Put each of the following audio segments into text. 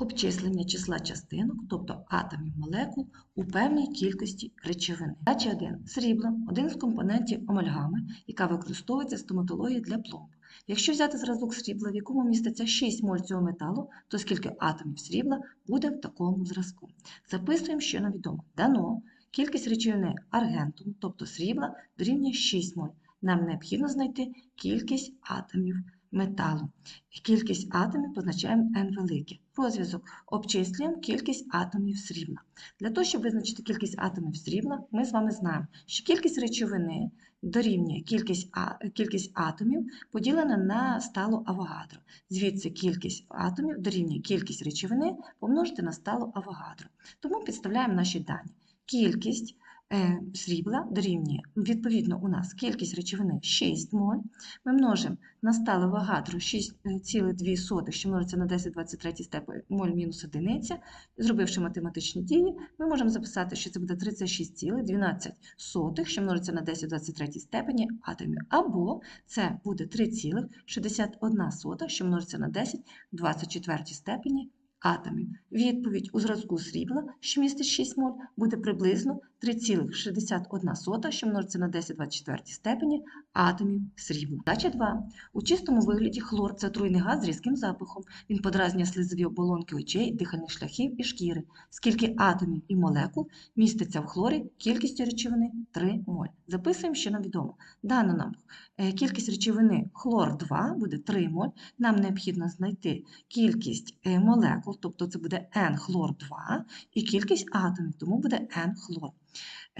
Обчислення числа частинок, тобто атомів молекул, у певній кількості речовини. Задача 1. Срібло – один з компонентів амальгами, яка використовується в стоматології для пломб. Якщо взяти зразок срібла, в якому міститься 6 моль цього металу, то скільки атомів срібла буде в такому зразку. Записуємо, що нам відомо. Дано кількість речовини аргентум, тобто срібла, дорівнює 6 моль. Нам необхідно знайти кількість атомів металу. Кількість атомів позначаємо n велике. Розв'язок обчислюємо кількість атомів срібла. Для того, щоб визначити кількість атомів срібла, ми з вами знаємо, що кількість речовини дорівнює кількість, а, кількість атомів поділена на сталу Авогадро. Звідси кількість атомів дорівнює кількість речовини помножити на сталу Авогадро. Тому підставляємо наші дані. Кількість срібла дорівнює, відповідно, у нас кількість речовини 6 моль. Ми множимо на стале Авогадро 6,2, що множиться на 10 23 степень моль мінус одиниця. Зробивши математичні дії, ми можемо записати, що це буде 36,12, що множиться на 10 23 степені атомів. Або це буде 3,61, що множиться на 10 24 степені атомів. Відповідь у зразку срібла, що містить 6 моль, буде приблизно 3,61, що множиться на 10 24 степені атомів срібла. Задача 2. У чистому вигляді хлор це отруйний газ з різким запахом. Він подразнює слизові оболонки очей, дихальних шляхів і шкіри. Скільки атомів і молекул міститься в хлорі кількістю речовини 3 моль. Записуємо, що нам відомо. Дано нам е, кількість речовини хлор 2 буде 3 моль. Нам необхідно знайти кількість е, молекул, тобто це буде N хлор 2, і кількість атомів, тому буде N хлор.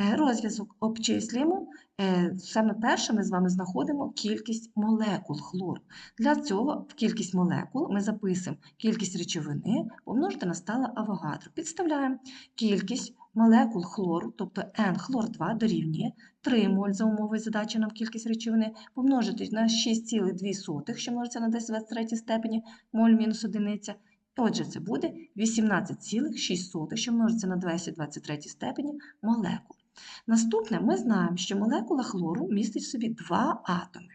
Е, Розв'язок обчислюємо. Е, Саме перше ми з вами знаходимо кількість молекул хлору. Для цього в кількість молекул ми записуємо кількість речовини помножити на стала Авогадро. Підставляємо кількість молекул хлору, тобто N хлор 2 дорівнює 3 моль за умовою задачі нам кількість речовини, помножити на 6,2, що множиться на 10 23 степені моль мінус одиниця. Отже, це буде 18,6, що множиться на 20 23 степені молекул. Наступне, ми знаємо, що молекула хлору містить в собі два атоми.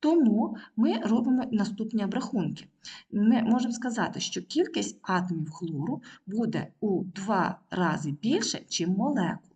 Тому ми робимо наступні обрахунки. Ми можемо сказати, що кількість атомів хлору буде у два рази більше, ніж молекул.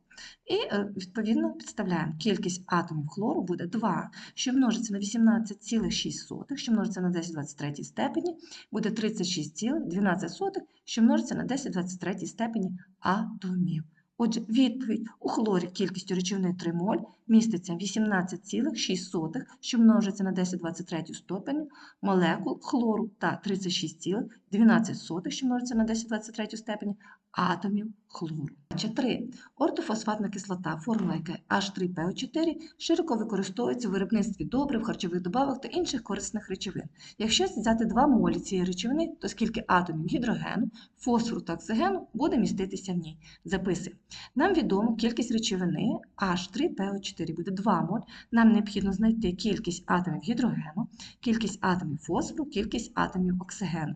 І, е, відповідно, підставляємо кількість атомів хлору буде 2, що множиться на 18,6, що множиться на 10 23 степені, буде 36,12, що множиться на 10 23 степені атомів. Отже, відповідь у хлорі кількістю речовини 3 моль міститься 18,6, що множиться на 10 23 степені молекул хлору та 36,12, що множиться на 10 23 степені атомів хлору. Задача 3. Ортофосфатна кислота, формула яка H3PO4, широко використовується у виробництві добрив, харчових добавок та інших корисних речовин. Якщо взяти 2 молі цієї речовини, то скільки атомів гідрогену, фосфору та оксигену буде міститися в ній. Записуємо. Нам відомо кількість речовини H3PO4 буде 2 моль. Нам необхідно знайти кількість атомів гідрогену, кількість атомів фосфору, кількість атомів оксигену.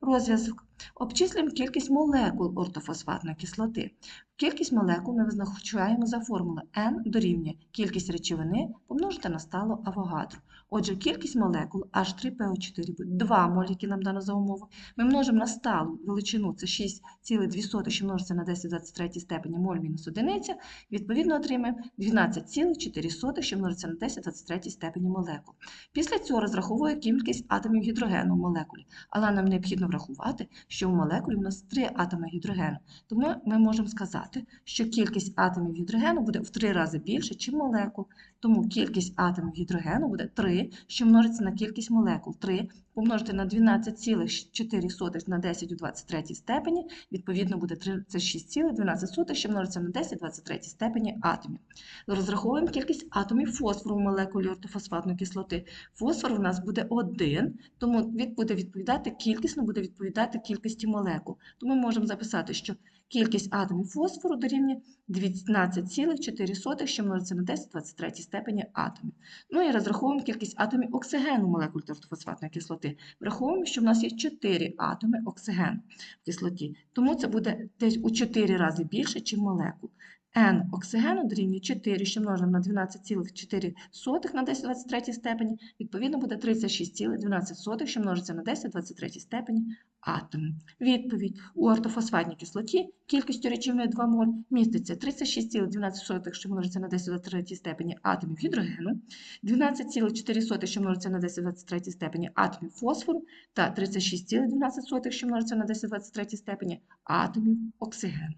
Розв'язок. Обчислюємо кількість молекул ортофосфатної кислоти. exploter. Кількість молекул ми визначаємо за формулою N дорівнює кількість речовини помножити на стало Авогадро. Отже, кількість молекул H3PO4 буде 2 моль, які нам дано за умову. Ми множимо на сталу величину, це 6,2, що множиться на 10 23 степені моль мінус одиниця. Відповідно, отримаємо 12,4, що множиться на 10 23 степені молекул. Після цього розраховую кількість атомів гідрогену в молекулі. Але нам необхідно врахувати, що в молекулі у нас 3 атоми гідрогену. Тому ми можемо сказати, що кількість атомів гідрогену буде в три рази більше, ніж молекул. Тому кількість атомів гідрогену буде 3, що множиться на кількість молекул. 3 помножити на 12,4 на 10 у 23 степені, відповідно буде 36,12, що множиться на 10 у 23 степені атомів. Розраховуємо кількість атомів фосфору в молекулі ортофосфатної кислоти. Фосфор у нас буде 1, тому від буде відповідати кількісно буде відповідати кількості молекул. Тому ми можемо записати, що кількість атомів фосфору дорівнює 12,4, що множиться на 10 23 степені атомів. Ну і розраховуємо кількість атомів оксигену молекул тортофосфатної кислоти. Враховуємо, що в нас є 4 атоми оксигену в кислоті. Тому це буде десь у 4 рази більше, ніж молекул. N оксигену дорівнює 4, що множимо на 12,4 на 10 23 степені, відповідно буде 36,12, що множиться на 10 23 степені атомів. Відповідь. У ортофосфатній кислоті кількістю речовини 2 моль міститься 36,12, що множиться на 10 23 степені атомів гідрогену, 12,4, що множиться на 10 23 степені атомів фосфору та 36,12, що множиться на 10 23 степені атомів оксигену.